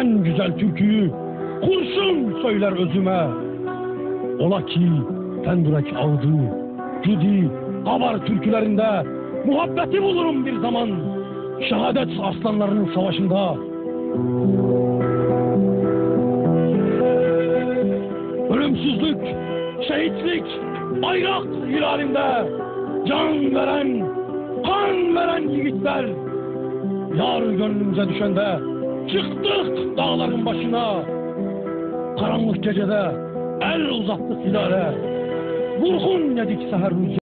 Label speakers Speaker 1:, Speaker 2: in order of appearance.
Speaker 1: En güzel türküyü kurşun söyler özüme. Ola ki Fendürek ağdı, Cudi, Kabar türkülerinde muhabbeti bulurum bir zaman. Şehadet aslanlarının savaşında. Ölümsüzlük, şehitlik, bayrak hilalinde can veren, kan veren yiğitler. Yar gönlümüze düşende çıktık dağların başına. Karanlık gecede el uzattık hilale. Vurgun yedik seher rüzgarı.